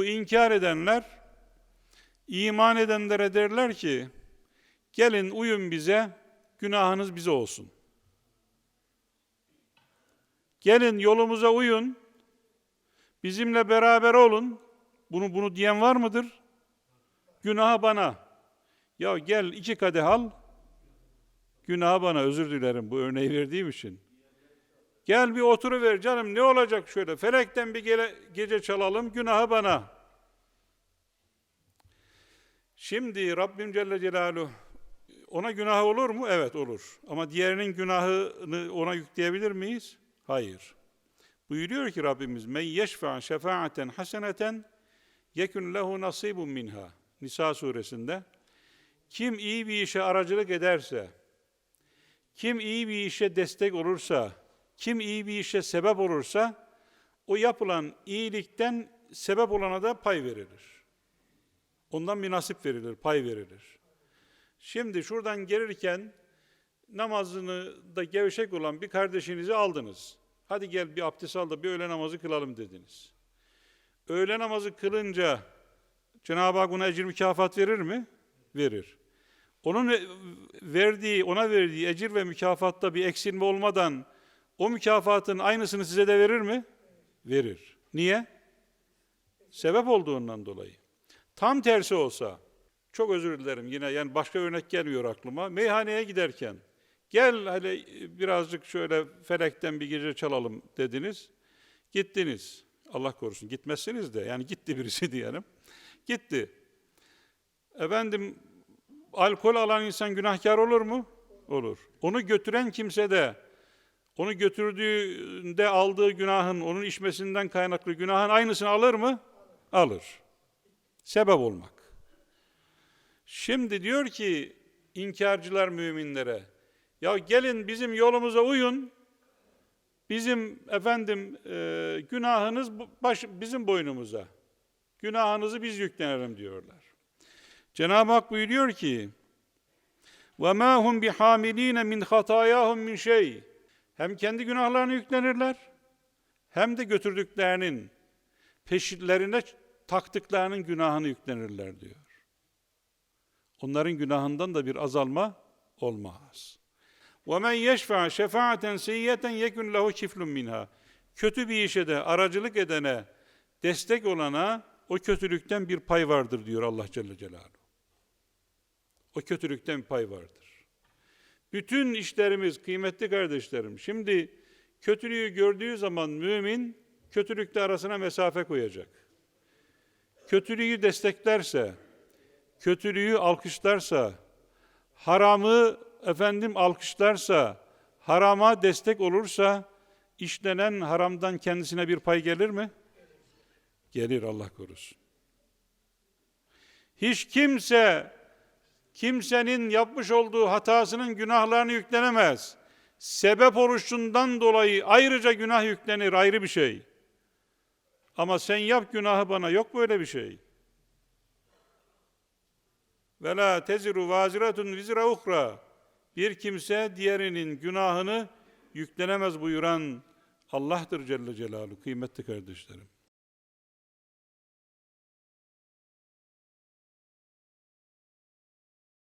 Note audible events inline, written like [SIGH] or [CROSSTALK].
Bu inkar edenler iman edenlere derler ki gelin uyun bize günahınız bize olsun. Gelin yolumuza uyun. Bizimle beraber olun. Bunu bunu diyen var mıdır? Günahı bana. Ya gel iki kadeh al. Günahı bana özür dilerim bu örneği verdiğim için. Gel bir oturuver canım ne olacak şöyle. Felekten bir gele- gece çalalım günahı bana. Şimdi Rabbim Celle Celaluhu ona günah olur mu? Evet olur. Ama diğerinin günahını ona yükleyebilir miyiz? Hayır. Buyuruyor ki Rabbimiz men yeşfa şefaaten haseneten yekun lehu nasibun minha. Nisa suresinde kim iyi bir işe aracılık ederse, kim iyi bir işe destek olursa, kim iyi bir işe sebep olursa o yapılan iyilikten sebep olana da pay verilir. Ondan bir nasip verilir, pay verilir. Şimdi şuradan gelirken namazını da gevşek olan bir kardeşinizi aldınız. Hadi gel bir abdest al da bir öğle namazı kılalım dediniz. Öğle namazı kılınca Cenab-ı Hak ona ecir mükafat verir mi? Verir. Onun ve- verdiği, ona verdiği ecir ve mükafatta bir eksilme olmadan o mükafatın aynısını size de verir mi? Verir. Niye? Sebep olduğundan dolayı. Tam tersi olsa, çok özür dilerim yine yani başka örnek gelmiyor aklıma. Meyhaneye giderken gel hele birazcık şöyle felekten bir gece çalalım dediniz. Gittiniz. Allah korusun gitmezsiniz de yani gitti birisi [LAUGHS] diyelim. Gitti. Efendim alkol alan insan günahkar olur mu? Olur. Onu götüren kimse de onu götürdüğünde aldığı günahın, onun içmesinden kaynaklı günahın aynısını alır mı? Alır. Sebep olmak. Şimdi diyor ki inkarcılar müminlere, ya gelin bizim yolumuza uyun, bizim efendim e, günahınız bu- baş, bizim boynumuza, günahınızı biz yüklenelim diyorlar. Cenab-ı Hak buyuruyor ki, وَمَا هُمْ بِحَامِل۪ينَ مِنْ خَطَايَاهُمْ مِنْ şey. Hem kendi günahlarını yüklenirler, hem de götürdüklerinin, peşitlerine taktıklarının günahını yüklenirler diyor. Onların günahından da bir azalma olmaz. وَمَنْ يَشْفَعَ شَفَاعَةً سَيِّيَّةً يَكُنْ لَهُ كِفْلٌ minha. Kötü bir işe de aracılık edene, destek olana o kötülükten bir pay vardır diyor Allah Celle Celaluhu. O kötülükten bir pay vardır. Bütün işlerimiz kıymetli kardeşlerim. Şimdi kötülüğü gördüğü zaman mümin kötülükle arasına mesafe koyacak. Kötülüğü desteklerse, kötülüğü alkışlarsa, haramı efendim alkışlarsa, harama destek olursa, işlenen haramdan kendisine bir pay gelir mi? Gelir Allah korusun. Hiç kimse, kimsenin yapmış olduğu hatasının günahlarını yüklenemez. Sebep oluşundan dolayı ayrıca günah yüklenir, ayrı bir şey. Ama sen yap günahı bana, yok böyle bir şey. Ve la teziru vaziratun vizra uhra. Bir kimse diğerinin günahını yüklenemez buyuran Allah'tır Celle Celaluhu kıymetli kardeşlerim.